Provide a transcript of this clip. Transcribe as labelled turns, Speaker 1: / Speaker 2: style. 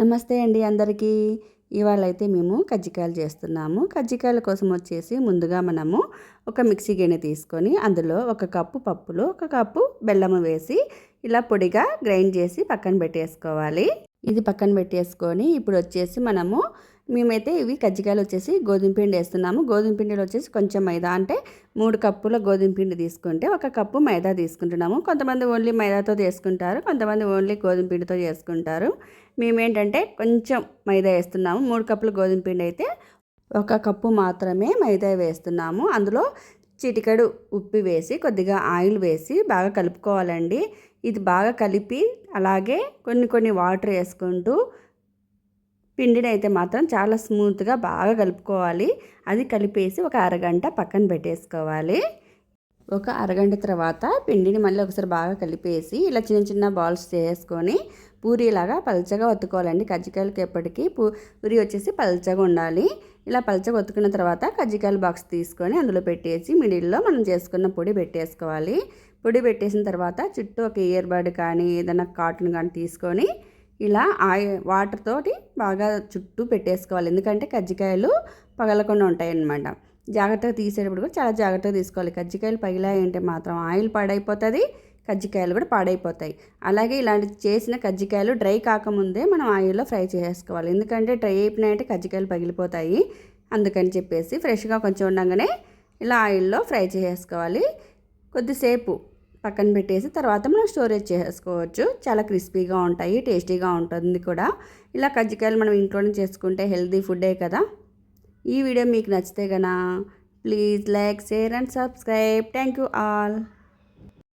Speaker 1: నమస్తే అండి అందరికీ. ఇవాళ అయితే మేము కజ్జికాయలు చేస్తున్నాము. కజ్జికాయల కోసం వచ్చేసి ముందుగా మనము ఒక మిక్సీ గిన్నె తీసుకొని అందులో ఒక కప్పు పప్పులు ఒక కప్పు బెల్లము వేసి ఇలా పొడిగా గ్రైండ్ చేసి పక్కన పెట్టేసుకోవాలి. ఇది పక్కన పెట్టేసుకొని ఇప్పుడు వచ్చేసి మనము మేమైతే ఇవి కజ్జికాయలు వచ్చేసి గోధుమ పిండి వేస్తున్నాము. గోధుమ పిండిలో వచ్చేసి కొంచెం మైదా అంటే మూడు కప్పుల గోధుమ పిండి తీసుకుంటే ఒక కప్పు మైదా తీసుకుంటున్నాము. కొంతమంది ఓన్లీ మైదాతో చేసుకుంటారు కొంతమంది ఓన్లీ గోధుమ పిండితో చేసుకుంటారు. మేమేంటంటే కొంచెం మైదా వేస్తున్నాము. మూడు కప్పుల గోధుమ పిండి అయితే ఒక కప్పు మాత్రమే మైదా వేస్తున్నాము. అందులో చిటికడు ఉప్పు వేసి కొద్దిగా ఆయిల్ వేసి బాగా కలుపుకోవాలండి. ఇది బాగా కలిపి అలాగే కొన్ని కొన్ని వాటర్ వేసుకుంటూ పిండిని అయితే మాత్రం చాలా స్మూత్గా బాగా కలుపుకోవాలి. అది కలిపేసి ఒక అరగంట పక్కన పెట్టేసుకోవాలి. ఒక అరగంట తర్వాత పిండిని మళ్ళీ ఒకసారి బాగా కలిపేసి ఇలా చిన్న చిన్న బాల్స్ చేసుకొని పూరీలాగా పల్చగా ఒత్తుకోవాలండి. కజ్జికాయలకి ఎప్పటికీ పూరి వచ్చేసి పల్చగా ఉండాలి. ఇలా పల్చగా ఒత్తుకున్న తర్వాత కజ్జికాయల బాక్స్ తీసుకొని అందులో పెట్టేసి మిడిల్లో మనం చేసుకున్న పొడి పెట్టేసుకోవాలి. పొడి పెట్టేసిన తర్వాత చుట్టూ ఒక ఇయర్ బడ్ కానీ ఏదైనా కాటన్ కానీ తీసుకొని ఇలా ఆయి వాటర్ తోటి బాగా చుట్టూ పెట్టేసుకోవాలి. ఎందుకంటే కజ్జికాయలు పగలకుండా ఉంటాయన్నమాట. జాగ్రత్తగా తీసేటప్పుడు కూడా చాలా జాగ్రత్తగా తీసుకోవాలి. కజ్జికాయలు పగిలాయంటే మాత్రం ఆయిల్ పాడైపోతుంది కజ్జికాయలు కూడా పాడైపోతాయి. అలాగే ఇలాంటి చేసిన కజ్జికాయలు డ్రై కాకముందే మనం ఆయిల్లో ఫ్రై చేసుకోవాలి. ఎందుకంటే డ్రై అయిపోయినాయంటే కజ్జికాయలు పగిలిపోతాయి. అందుకని చెప్పేసి ఫ్రెష్గా కొంచెం ఉండగానే ఇలా ఆయిల్లో ఫ్రై చేసుకోవాలి. కొద్దిసేపు పక్కన పెట్టేసి తర్వాత మనం స్టోరేజ్ చేసుకోవచ్చు. చాలా క్రిస్పీగా ఉంటాయి టేస్టీగా ఉంటుంది కూడా. ఇలా కజ్జికాయలు మనం ఇంట్లోనే చేసుకుంటే హెల్తీ ఫుడ్డే కదా. ఈ వీడియో మీకు నచ్చితే కనుక please like share and subscribe. Thank you all.